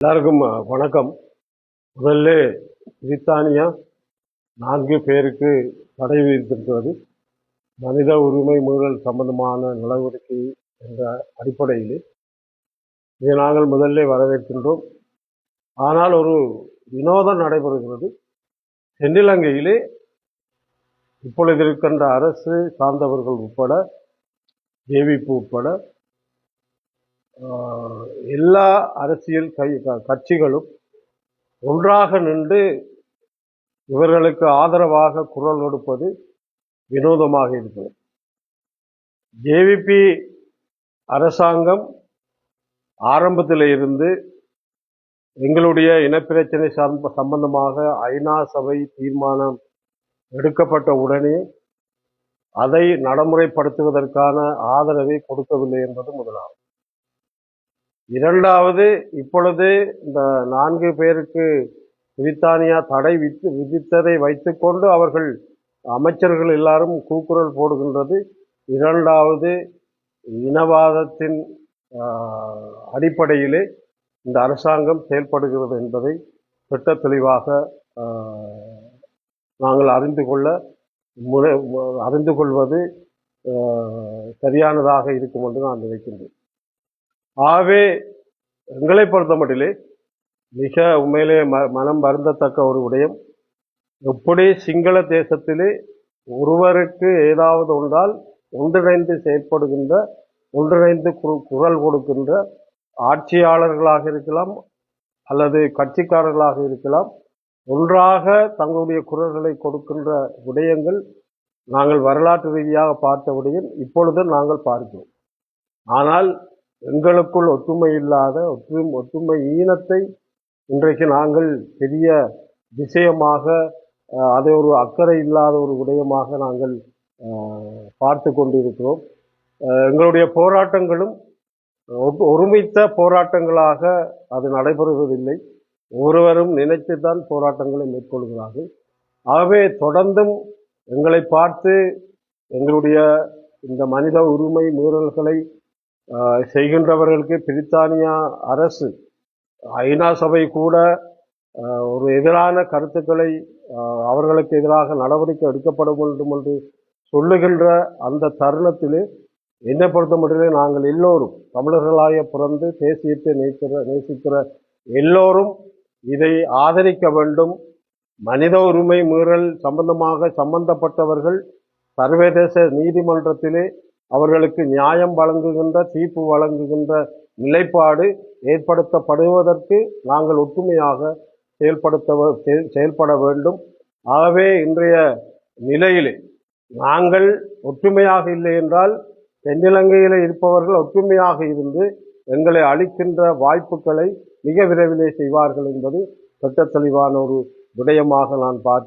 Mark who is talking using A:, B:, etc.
A: எல்லாருக்கும் வணக்கம். முதல்ல பிரித்தானியா நான்கு பேருக்கு தடை விதித்திருக்கிறது. மனித உரிமை மீறல் சம்பந்தமான நடவடிக்கை என்ற அடிப்படையில் இதை நாங்கள் முதல்ல வரவேற்கின்றோம். ஆனால் ஒரு வினோதம் நடைபெறுகிறது. தென்னிலங்கையிலே இப்பொழுது இருக்கின்ற அரசு சார்ந்தவர்கள் உட்பட ஜேவிபி உட்பட எல்லா அரசியல் கை க- கட்சிகளும் ஒன்றாக நின்று இவர்களுக்கு ஆதரவாக குரல் கொடுப்பது வினோதமாக இருக்கிறது. ஜேவிபி அரசாங்கம் ஆரம்பத்தில் இருந்து எங்களுடைய இனப்பிரச்சனை சம்ப- சம்பந்தமாக ஐநா சபை தீர்மானம் எடுக்கப்பட்ட உடனே அதை நடைமுறைப்படுத்துவதற்கான ஆதரவை கொடுக்கவில்லை என்பது முதலாகும் இரண்டாவது இப்பொழுது இந்த நான்கு பேருக்கு பிரித்தானியா தடை வித்து விதித்ததை வைத்துக்கொண்டு அவர்கள் அமைச்சர்கள் எல்லாரும் கூக்குரல் போடுகின்றது. இரண்டாவது இனவாதத்தின் அடிப்படையிலே இந்த அரசாங்கம் செயல்படுகிறது என்பதை திட்ட தெளிவாக நாங்கள் அறிந்து கொள்ள முறை அறிந்து கொள்வது சரியானதாக இருக்கும் என்று நான் நினைக்கின்றேன். ஆகவே எங்களை பொறுத்த மட்டிலே மிக உண்மையிலே ம மனம் வருந்தத்தக்க ஒரு விடயம். எப்படி சிங்கள தேசத்திலே ஒருவருக்கு ஏதாவது ஒன்றால் ஒன்றிணைந்து செயற்படுகின்ற ஒன்றிணைந்து குரல் கொடுக்கின்ற ஆட்சியாளர்களாக இருக்கலாம் அல்லது கட்சிக்காரர்களாக இருக்கலாம் ஒன்றாக தங்களுடைய குரல்களை கொடுக்கின்ற விடயங்கள் நாங்கள் வரலாற்று ரீதியாக பார்த்த விடயம் இப்பொழுது நாங்கள் பார்க்கிறோம். ஆனால் எங்களுக்குள் ஒற்றுமை இல்லாத ஒற்று ஒற்றுமை ஈனத்தை இன்றைக்கு நாங்கள் பெரிய விஷயமாக அதை ஒரு அக்கறை இல்லாத ஒரு விடயமாக நாங்கள் பார்த்து கொண்டிருக்கிறோம். எங்களுடைய போராட்டங்களும் ஒருமித்த போராட்டங்களாக அது நடைபெறுவதில்லை. ஒருவரும் நினைத்துதான் போராட்டங்களை மேற்கொள்கிறார்கள். ஆகவே தொடர்ந்தும் எங்களை பார்த்து எங்களுடைய இந்த மனித உரிமை மீறல்களை செய்கின்றவர்களுக்கு பிரித்தானியா அரசு ஐநா சபை கூட ஒரு எதிரான கருத்துக்களை அவர்களுக்கு எதிராக நடவடிக்கை எடுக்கப்பட வேண்டும் என்று சொல்லுகின்ற அந்த தருணத்திலே என்னை பொறுத்த மட்டும் நாங்கள் எல்லோரும் தமிழர்களாக பிறந்து தேசியத்தை நேசிக்கிற நேசிக்கிற எல்லோரும் இதை ஆதரிக்க வேண்டும். மனித உரிமை மீறல் சம்பந்தமாக சம்பந்தப்பட்டவர்கள் சர்வதேச நீதிமன்றத்திலே அவர்களுக்கு நியாயம் வழங்குகின்ற தீர்ப்பு வழங்குகின்ற நிலைப்பாடு ஏற்படுத்தப்படுவதற்கு நாங்கள் ஒற்றுமையாக செயல்படுத்த செயல்பட வேண்டும். ஆகவே இன்றைய நிலையிலே நாங்கள் ஒற்றுமையாக இல்லை என்றால் தென்னிலங்கையில் இருப்பவர்கள் ஒற்றுமையாக இருந்து எங்களை அளிக்கின்ற வாய்ப்புகளை மிக விரைவிலே செய்வார்கள் என்பது திட்ட தெளிவான ஒரு விடயமாக நான் பார்க்கிறேன்.